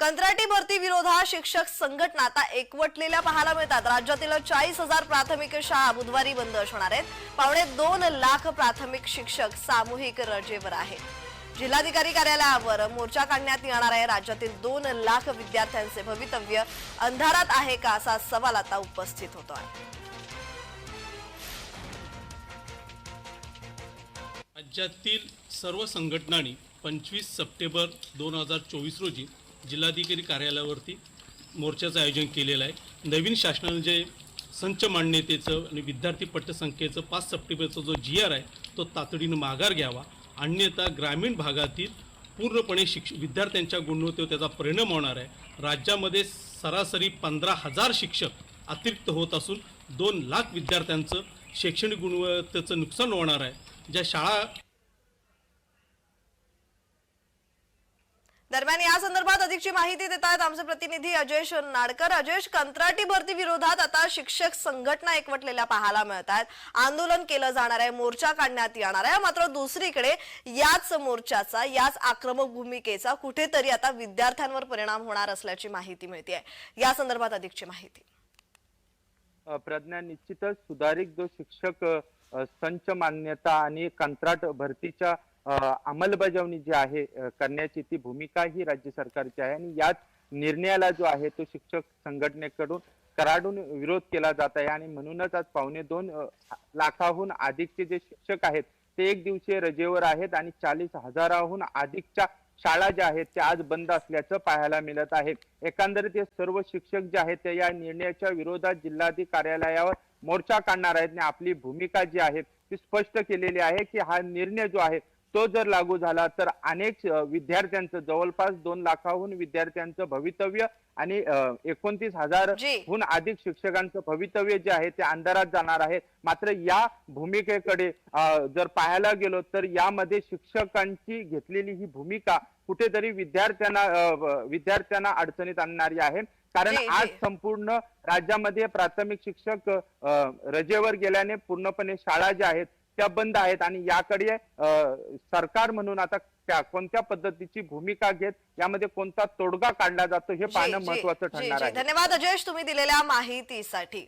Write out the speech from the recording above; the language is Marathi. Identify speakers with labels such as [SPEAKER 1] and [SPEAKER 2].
[SPEAKER 1] कंत्राटी भरती विरोधात शिक्षक संघटना आता एकवटलेल्या पाहायला मिळतात. राज्यातील चाळीस हजार प्राथमिक शाळा बुधवारी बंद असणार आहेत. पावणे दोन लाख प्राथमिक शिक्षक सामूहिक रजेवर आहेत. जिल्हाधिकारी कार्यालयावर मोर्चा काढण्यात येणार आहे. राज्यातील दोन लाख विद्यार्थ्यांचे भवितव्य अंधारात आहे का असा सवाल आता उपस्थित होतो आहे
[SPEAKER 2] राज्यातील सर्व संघटनांनी पंचवीस सप्टेंबर दोन हजार चोवीस रोजी जिल्हाधिकारी कार्यालयावरती मोर्चाचं आयोजन केलेलं आहे. नवीन शासनानं जे संच मान्यतेचं आणि विद्यार्थी पट्टसंख्येचं पाच सप्टेंबरचा जो जी आर आहे तो तातडीनं माघार घ्यावा. अन्यथा ग्रामीण भागातील पूर्णपणे शिक्ष विद्यार्थ्यांच्या गुणवत्तेवर त्याचा परिणाम होणार आहे. राज्यामध्ये सरासरी पंधरा हजार शिक्षक अतिरिक्त होत असून दोन लाख विद्यार्थ्यांचं शैक्षणिक गुणवत्तेचं नुकसान होणार आहे. ज्या शाळा
[SPEAKER 1] दरम्यान या संदर्भात अधिकची माहिती देत आहेत आमचे प्रतिनिधी अजयश नाडकर. अजयश कंत्राटी भरती विरोधात आता शिक्षक संघटना एकवटलेल्या पाहायला मिळत आहेत आंदोलन केलं जाणार आहे मोर्चा काढण्यात येणार आहे. मात्र दुसरीकडे याच मोर्चाचा याच आक्रमक भूमिकेचा कुठेतरी आता विद्यार्थ्यांवर परिणाम होणार असल्याची माहिती मिळते आहे या संदर्भात अधिकची माहिती.
[SPEAKER 3] प्रज्ञा निश्चितच सुधारित जो शिक्षक संच मान्यता आणि कंत्राट भरतीच्या अंमलबजावणी जी आहे करण्याची ती भूमिका ही राज्य सरकारची आहे आणि याच निर्णयाला जो आहे तो शिक्षक संघटनेकडून कराडून विरोध केला जात आहे आणि म्हणूनच आज पावणे दोन लाखाहून अधिकचे जे शिक्षक आहेत ते एक दिवसीय रजेवर आहेत आणि चाळीस हजाराहून अधिकच्या शाळा ज्या आहेत त्या आज बंद असल्याचं पाहायला मिळत आहे. एकंदरीत हे सर्व शिक्षक जे आहेत ते या निर्णयाच्या विरोधात जिल्हाधिकारी कार्यालयावर मोर्चा काढणार आहेत आणि आपली भूमिका जी आहे ती स्पष्ट केलेली आहे की हा निर्णय जो आहे तो जर लागू झाला तर अनेक विद्यार्थ्यांचं जवळपास दोन लाखाहून विद्यार्थ्यांचं भवितव्य आणि एकोणतीस हजार. हून अधिक शिक्षकांचं भवितव्य जे आहे ते अंधारात जाणार आहे मात्र या भूमिकेकडे जर पाहायला गेलो तर यामध्ये शिक्षकांची घेतलेली ही भूमिका कुठेतरी विद्यार्थ्यांना विद्यार्थ्यांना अडचणीत आणणारी आहे कारण. आज संपूर्ण राज्यामध्ये प्राथमिक शिक्षक रजेवर गेल्याने पूर्णपणे शाळा ज्या आहेत त्या बंद आहेत आणि याकडे सरकार म्हणून आता त्या कोणत्या पद्धतीची भूमिका घेत यामध्ये कोणता तोडगा काढला जातो हे पाहणं महत्वाचं ठरणार. आहे
[SPEAKER 1] धन्यवाद अजयश तुम्ही दिलेल्या माहितीसाठी